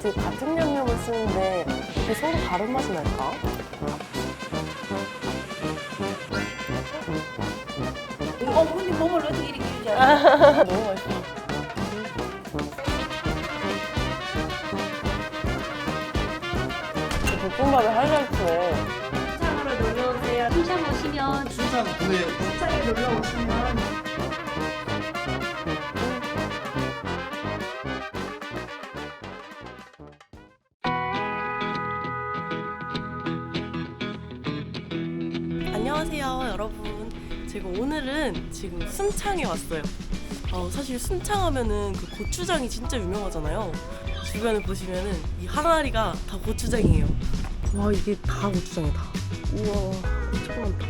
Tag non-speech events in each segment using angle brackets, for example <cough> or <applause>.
어떻게 같은 양념을 쓰는데 이게 서로 다른 맛이 날까? 어, 근데 몸을 어떻게 이렇게 유지하지? 너무 맛있어. 볶음밥의 하이라이트네. 창으로 놀러 오세요. 순창 오시면 순창 구에 순창에 놀러 오시면 안녕하세요, 여러분. 제가 오늘은 지금 순창에 왔어요. 어, 사실 순창 하면은 그 고추장이 진짜 유명하잖아요. 주변을 보시면은 이 항아리가 다 고추장이에요. 와, 이게 다 고추장이다. 우와, 엄청 많다.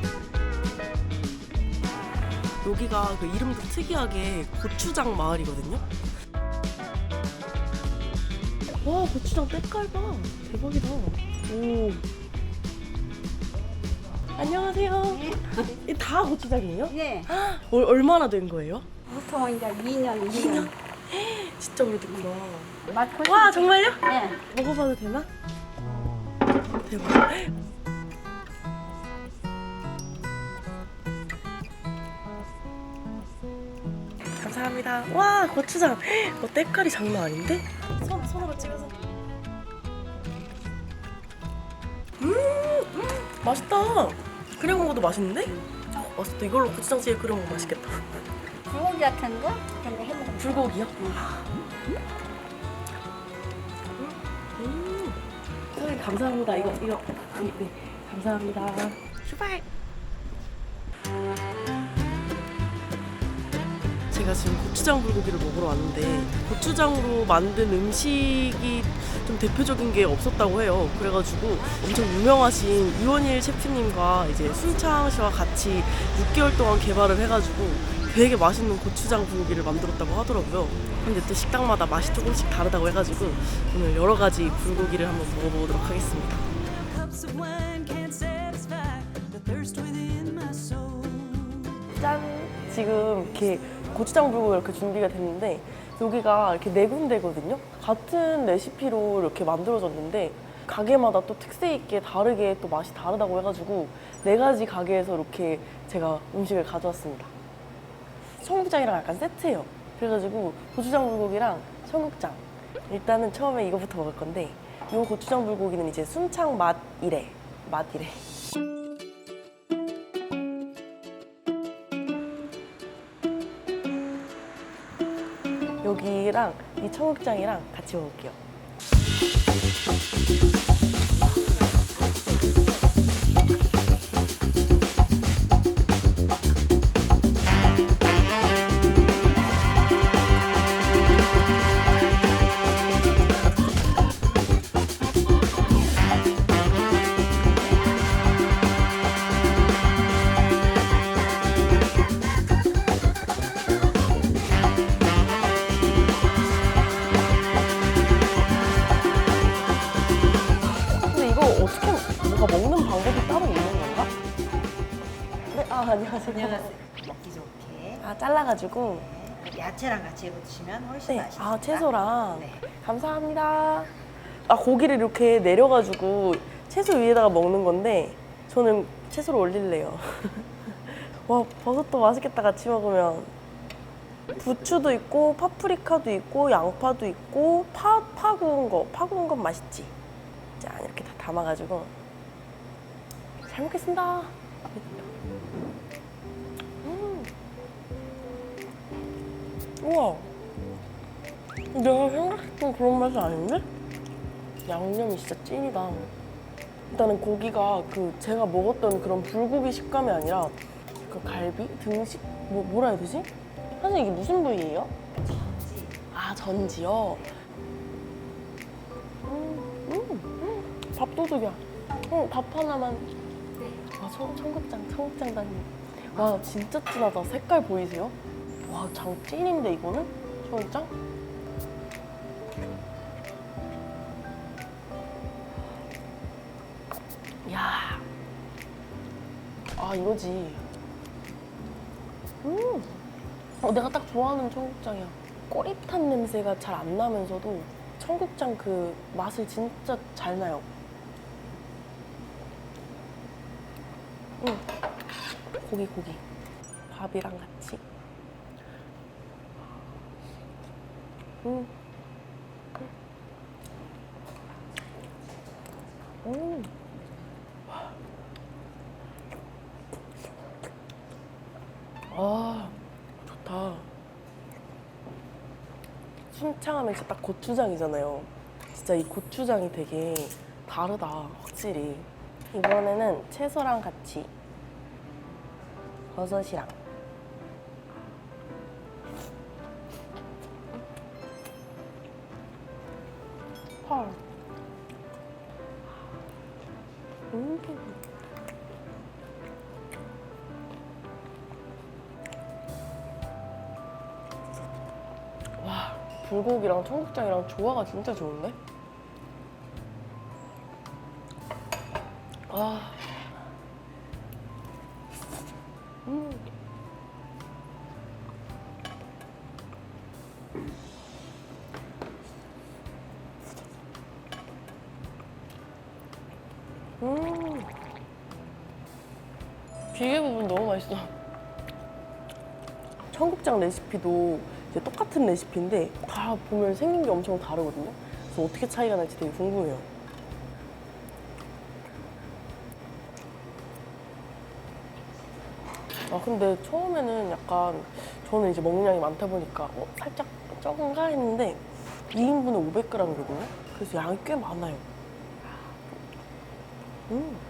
여기가 그 이름도 특이하게 고추장 마을이거든요. 와, 고추장 때깔 봐. 대박이다. 오. 안녕하세요. 이다 고추장이에요? 예. 얼, 얼마나 된 거예요? 보통 이제 2년, 2년. 진짜 오래됐구나. 맛 보시 와 정말요? 예. 먹어봐도 되나? 대박. 감사합니다. 와 고추장. 어, 때깔이 장난 아닌데? 손 손으로 찍어서. 음, 음 맛있다. 끓여 먹어도 맛있는데? 어, 맛있다. 이걸로 고추장찌개 끓여 먹으면 맛있겠다. 불고기 같은 거? 그런 거 해먹으면 불고기요? 음. 선생님 감사합니다. 이거 이거 네, 네. 감사합니다. 출발. 제가 지금 고추장 불고기를 먹으러 왔는데 고추장으로 만든 음식이 좀 대표적인 게 없었다고 해요. 그래가지고 엄청 유명하신 이원일 셰프님과 이제 순창 씨와 같이 6개월 동안 개발을 해가지고 되게 맛있는 고추장 불고기를 만들었다고 하더라고요. 근데 또 식당마다 맛이 조금씩 다르다고 해가지고 오늘 여러 가지 불고기를 한번 먹어보도록 하겠습니다. 짠! 지금 이렇게 고추장 불고기 이렇게 준비가 됐는데 여기가 이렇게 네 군데거든요. 같은 레시피로 이렇게 만들어졌는데 가게마다 또 특색 있게 다르게 또 맛이 다르다고 해가지고 네 가지 가게에서 이렇게 제가 음식을 가져왔습니다. 청국장이랑 약간 세트예요. 그래가지고 고추장 불고기랑 청국장. 일단은 처음에 이거부터 먹을 건데 이 고추장 불고기는 이제 순창 맛이래. 맛이래. 여기랑 이 청국장이랑 같이 먹을게요. 같이 해 드시면 훨씬 네. 맛있습니다. 아 채소랑. 네. 감사합니다. 아 고기를 이렇게 내려가지고 채소 위에다가 먹는 건데 저는 채소를 올릴래요. <laughs> 와 버섯도 맛있겠다 같이 먹으면. 부추도 있고 파프리카도 있고 양파도 있고 파, 파 구운 거, 파 구운 건 맛있지. 짠 이렇게 다 담아가지고 잘 먹겠습니다. 우와. 내가 생각했던 그런 맛이 아닌데? 양념이 진짜 찐이다. 일단은 고기가 그 제가 먹었던 그런 불고기 식감이 아니라 그 갈비? 등식? 뭐, 뭐라 해야 되지? 사실 이게 무슨 부위예요? 아, 전지요? 음, 음, 음. 밥도둑이야. 어, 밥 하나만. 아, 청, 청국장, 청국장 다니. 와, 진짜 진하다. 색깔 보이세요? 와, 장 찐인데, 이거는? 청국장? 야. 아, 이거지. 음. 어, 내가 딱 좋아하는 청국장이야. 꼬릿한 냄새가 잘 안 나면서도 청국장 그 맛을 진짜 잘 나요. 음, 고기 고기 밥이랑 같이. 음. 음. 아, 좋다. 순창하면 진짜 딱 고추장이잖아요. 진짜 이 고추장이 되게 다르다, 확실히. 이번에는 채소랑 같이 버섯이랑 음. 와, 불고기랑 청국장이랑 조화가 진짜 좋은데? 아. 레시피도 이제 똑같은 레시피인데 다 보면 생긴 게 엄청 다르거든요. 그래서 어떻게 차이가 날지 되게 궁금해요. 아 근데 처음에는 약간 저는 이제 먹는 양이 많다 보니까 어, 살짝 적은가 했는데 2인분에 500g이거든요. 그래서 양이 꽤 많아요. 음.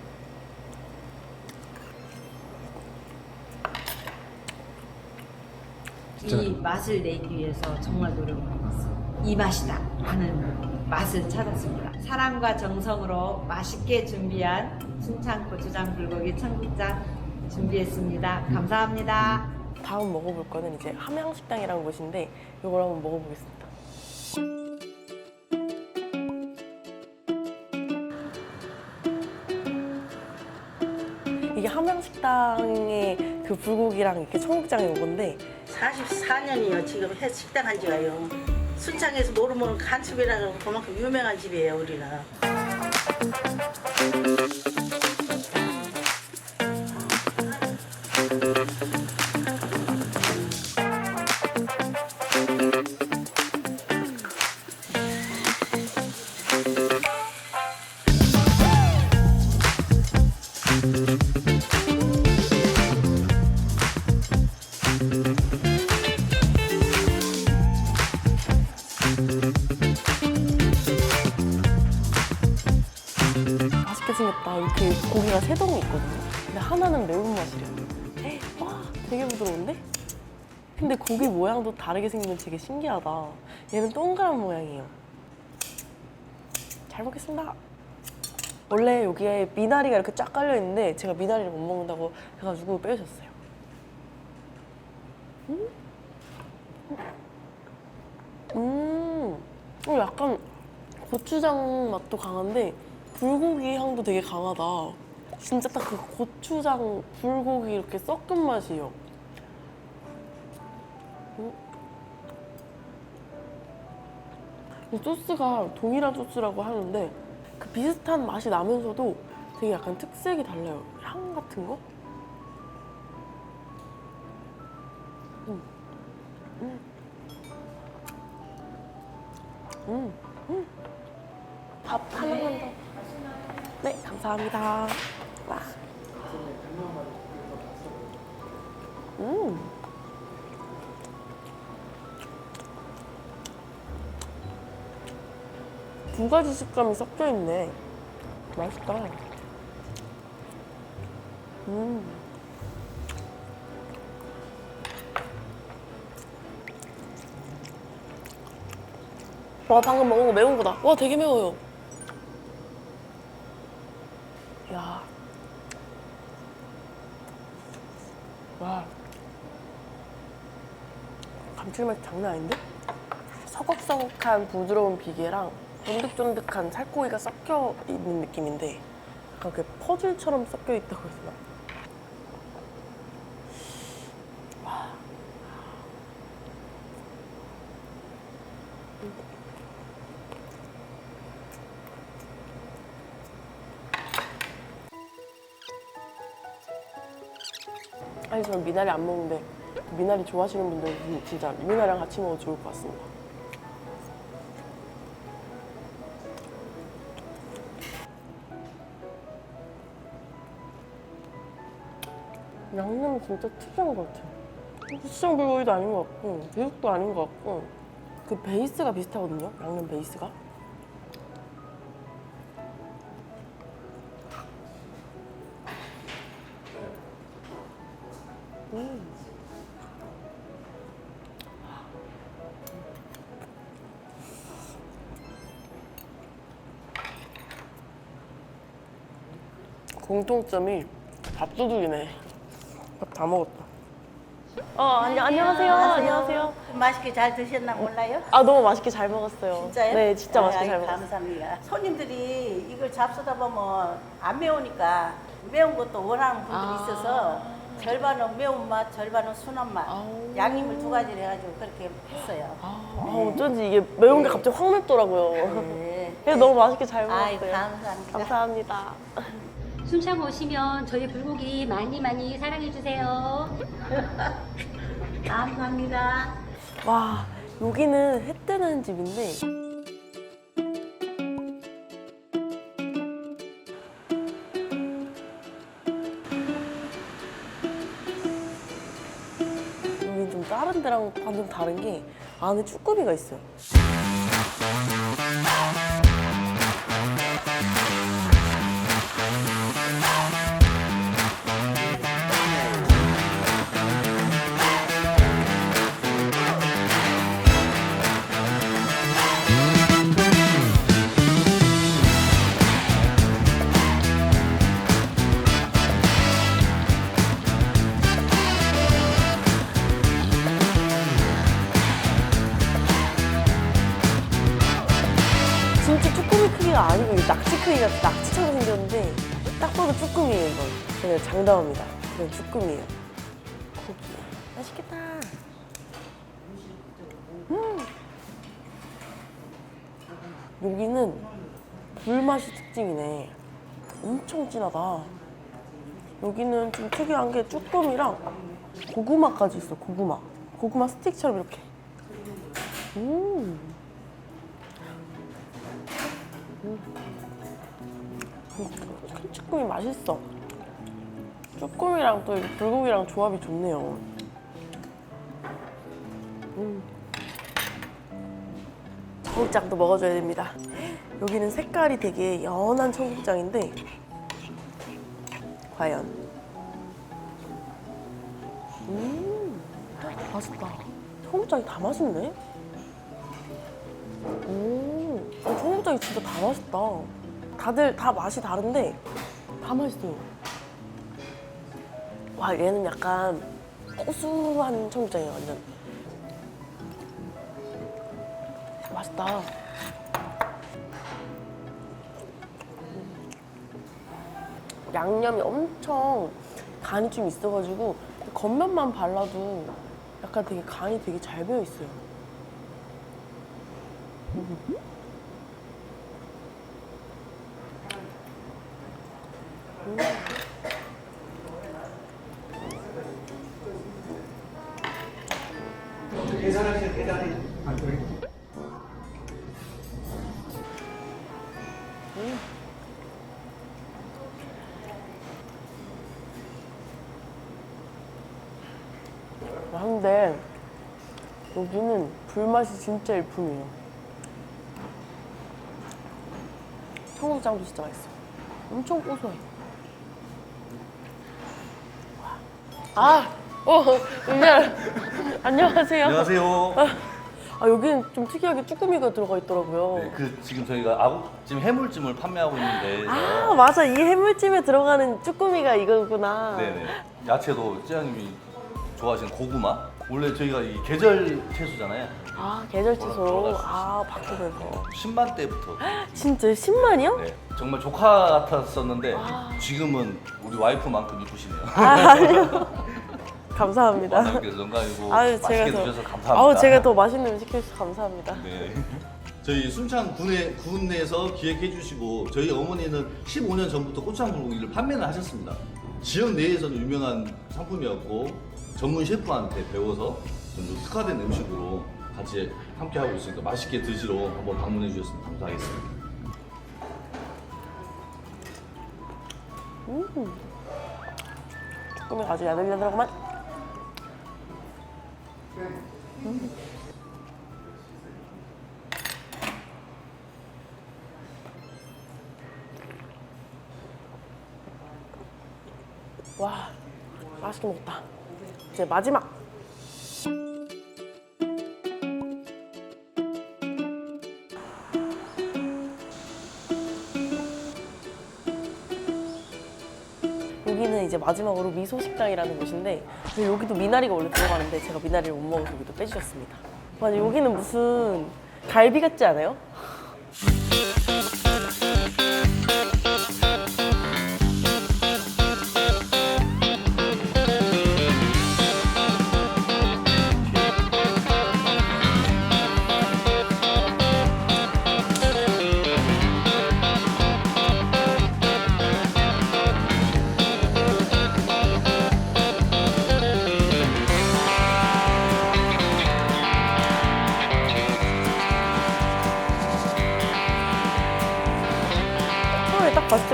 이 맛을 내기 위해서 정말 노력을 했어요. 이 맛이다 하는 맛을 찾았습니다. 사랑과 정성으로 맛있게 준비한 순창 고추장 불고기 청국장 준비했습니다. 감사합니다. 다음 먹어볼 거는 이제 함양식당이라는 곳인데 이걸 한번 먹어보겠습니다. 이게 함양식당의 그 불고기랑 이렇게 청국장이 이건데 44년이요. 지금 해 식당 한 지가요. 순창에서 모르면 간집이라는 그만큼 유명한 집이에요, 우리는. 맛있 에이, 와, 되게 부드러운데? 근데 고기 모양도 다르게 생긴 건 되게 신기하다. 얘는 동그란 모양이에요. 잘 먹겠습니다. 원래 여기에 미나리가 이렇게 쫙 깔려 있는데 제가 미나리를 못 먹는다고 해가지고 빼주셨어요. 음, 음, 어, 약간 고추장 맛도 강한데 불고기 향도 되게 강하다. 진짜 딱 그 고추장 불고기 이렇게 섞은 맛이에요. 음. 이 소스가 동일한 소스라고 하는데 그 비슷한 맛이 나면서도 되게 약간 특색이 달라요. 향 같은 거? 음. 음. 음. 감사합니다. 와. 음. 두 가지 식감이 섞여 있네. 맛있다. 음. 와, 방금 먹은 거 매운 거다. 와, 되게 매워요. 감칠맛 장난 아닌데? 서걱서걱한 부드러운 비계랑 쫀득쫀득한 살코기가 섞여 있는 느낌인데 약간 그 퍼즐처럼 섞여 있다고 해서 막 아니 저는 미나리 안 먹는데 미나리 좋아하시는 분들은 진짜 미나리랑 같이 먹어도 좋을 것 같습니다. 양념이 진짜 특이한 것 같아요. 고추장 불고기도 아닌 것 같고 제육도 아닌 것 같고 그 베이스가 비슷하거든요. 양념 베이스가. 공통점이 밥도둑이네. 밥 다 먹었다. 어, 안녕, 안녕하세요. 안녕하세요. 맛있게 잘 드셨나 몰라요? 아, 너무 맛있게 잘 먹었어요. 진짜요? 네, 진짜 맛있게 아이, 잘 먹었어요. 감사합니다. 손님들이 이걸 잡수다 보면 안 매우니까 매운 것도 원하는 분들이 아. 있어서 절반은 매운맛, 절반은 순한맛. 아우. 양념을 두 가지를 해가지고 그렇게 했어요. 아, 어쩐지 이게 매운 게 갑자기 확 맵더라고요. 네. 그래서 너무 맛있게 잘 아이, 먹었어요. 감사합니다. 감사합니다. 순창 오시면 저희 불고기 많이 많이 사랑해 주세요. <laughs> 감사합니다. 와, 여기는 해 뜨는 집인데 여기는 좀 다른 데랑 완전 다른 게 안에 쭈꾸미가 있어요. 그냥 장담합니다. 이건 쭈꾸미예요. 고기. 맛있겠다. 음. 여기는 불맛이 특징이네. 엄청 진하다. 여기는 좀 특이한 게 쭈꾸미랑 고구마까지 있어 고구마. 고구마 스틱처럼 이렇게. 음. 큰 쭈꾸미 맛있어. 쭈꾸미랑 또 이렇게 불고기랑 조합이 좋네요. 음. 청국장도 먹어줘야 됩니다. 여기는 색깔이 되게 연한 청국장인데 과연 음 맛있다. 청국장이 다 맛있네. 오, 어, 청국장이 진짜 다 맛있다. 다들 다 맛이 다른데 다 맛있어요. 와, 얘는 약간 고소한 청국장이에요, 완전. 맛있다. 양념이 엄청 간이 좀 있어가지고 겉면만 발라도 약간 되게 간이 되게 잘 배어 있어요. 한데 여기는 불맛이 진짜 일품이에요. 청국장도 진짜 맛있어. 엄청 고소해. 아, 어, 미안. <laughs> 안녕하세요. 안녕하세요. 아 여기는 좀 특이하게 쭈꾸미가 들어가 있더라고요. 네, 그 지금 저희가 아구찜 해물찜을 판매하고 있는데 아 맞아 이 해물찜에 들어가는 쭈꾸미가 이거구나. 네네 야채도 찌양님이 좋아하시는 고구마 원래 저희가 이 계절 채소잖아요. 아 계절 채소로 수아 어, 신반 때부터 진짜 10만이요? 네, 정말 조카 같았었는데 지금은 우리 와이프만큼 이쁘시네요. 아 아니요. <laughs> 감사합니다. 영광이고 아유 맛있게 제가 더 드셔서 감사합니다. 아우 제가 더 맛있는 음식 해주셔서 감사합니다. 네. <laughs> 저희 순창 군에 군내에서 기획해 주시고 저희 어머니는 15년 전부터 고추장 불고기를 판매를 하셨습니다. 지역 내에서는 유명한 상품이었고 전문 셰프한테 배워서 좀더 특화된 음식으로 같이 함께 하고 있으니까 맛있게 드시러 한번 방문해 주셨으면 감사하겠습니다. 조금이 아주 야들야들하구만. 와, 맛있게 먹었다. 이제 마지막. 여기는 이제 마지막으로 미소 식당이라는 곳인데 여기도 미나리가 원래 들어가는데 제가 미나리를 못 먹어서 여기도 빼주셨습니다. 맞아 여기는 무슨 갈비 같지 않아요?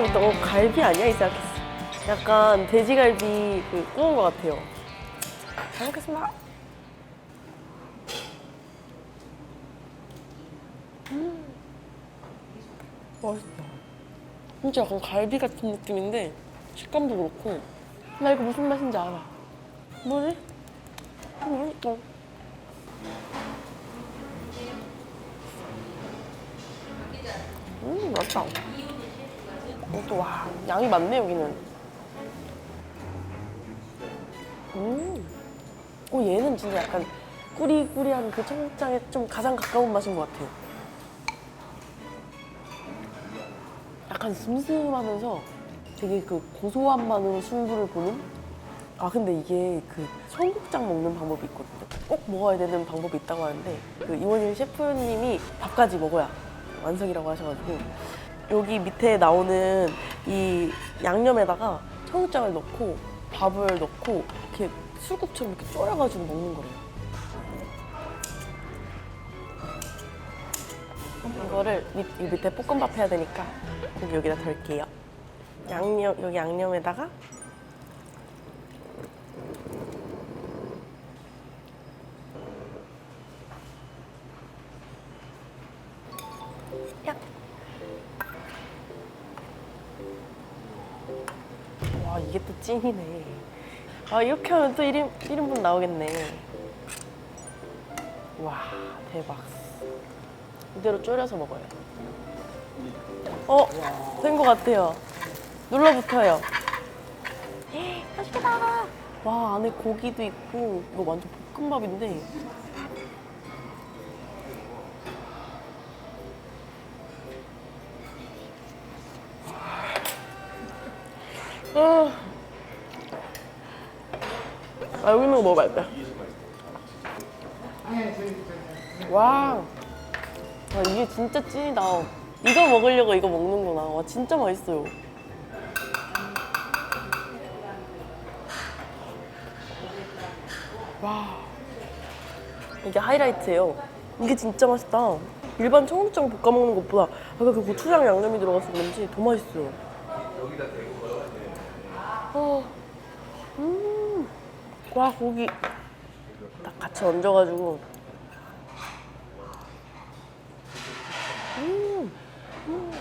때부터 어 갈비 아니야 이 생각했어. 약간 돼지갈비 그 구운 것 같아요. 잘 먹겠습니다. 음, 맛있다. 진짜 약간 갈비 같은 느낌인데 식감도 그렇고 나 이거 무슨 맛인지 알아. 뭐지? 모르겠어. 음 맛있다. 이것도 와 양이 많네 여기는. 음. 오 얘는 진짜 약간 꾸리꾸리한 그 청국장에 좀 가장 가까운 맛인 것 같아요. 약간 슴슴하면서 되게 그 고소한 맛으로 승부를 보는. 아 근데 이게 그 청국장 먹는 방법이 있거든요. 꼭 먹어야 되는 방법이 있다고 하는데 그 이원일 셰프님이 밥까지 먹어야 완성이라고 하셔가지고 여기 밑에 나오는 이 양념에다가 청국장을 넣고 밥을 넣고 이렇게 술국처럼 이렇게 졸여가지고 먹는 거예요. 이거를 밑, 이 밑에 볶음밥 해야 되니까 고기 여기다 덜게요. 양념 여기 양념에다가 1인분이네. 아, 이렇게 하면 또 1인, 1인분 나오겠네. 와, 대박. 이대로 졸여서 먹어요. 어, 된 것 같아요. 눌러붙어요. 에이, 맛있겠다. 와, 안에 고기도 있고, 이거 완전 볶음밥인데. 아. 아 여기 있는 거 먹어봐야 돼. 와, 와 이게 진짜 찐이다. 이거 먹으려고 이거 먹는구나. 와 진짜 맛있어요. 와, 이게 하이라이트예요. 이게 진짜 맛있다. 일반 청국장 볶아 먹는 것보다 아까 그 고추장 양념이 들어가서 그런지 더 맛있어요. 어, 음, 와 고기 딱 같이 얹어가지고, 음, 음,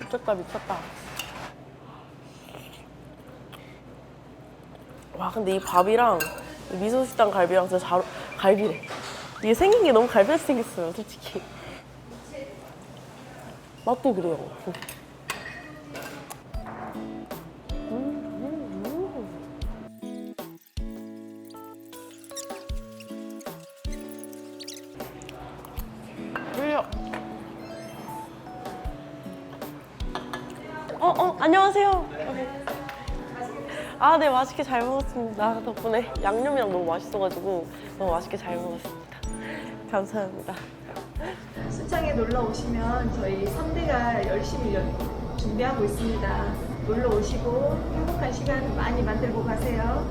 미쳤다 미쳤다. 와 근데 이 밥이랑 이 미소식당 갈비랑 진짜 잘 갈비래. 이게 생긴 게 너무 갈비같이 생겼어요 솔직히. 맛도. 그래요. 안녕하세요. 아, 네, 맛있게 잘 먹었습니다. 덕분에 양념이랑 너무 맛있어가지고 너무 맛있게 잘 먹었습니다. 감사합니다. 순창에 놀러 오시면 저희 3대가 열심히 연- 준비하고 있습니다. 놀러 오시고 행복한 시간 많이 만들고 가세요.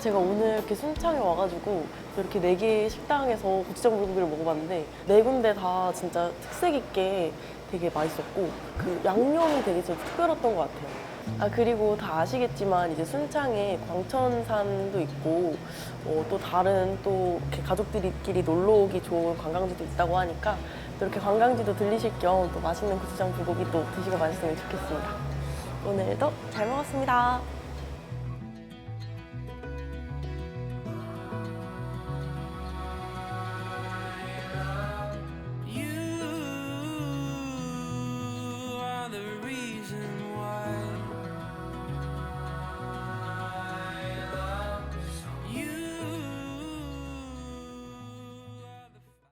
제가 오늘 이렇게 순창에 와가지고 이렇게 네 개의 식당에서 고추장 불고기를 먹어봤는데 네 군데 다 진짜 특색 있게 되게 맛있었고 그 양념이 되게 좀 특별했던 것 같아요. 아 그리고 다 아시겠지만 이제 순창에 광천산도 있고 어, 또 다른 또 이렇게 가족들끼리 놀러 오기 좋은 관광지도 있다고 하니까 또 이렇게 관광지도 들리실 겸 또 맛있는 고추장 불고기 또 드시고 가셨으면 좋겠습니다. 오늘도 잘 먹었습니다.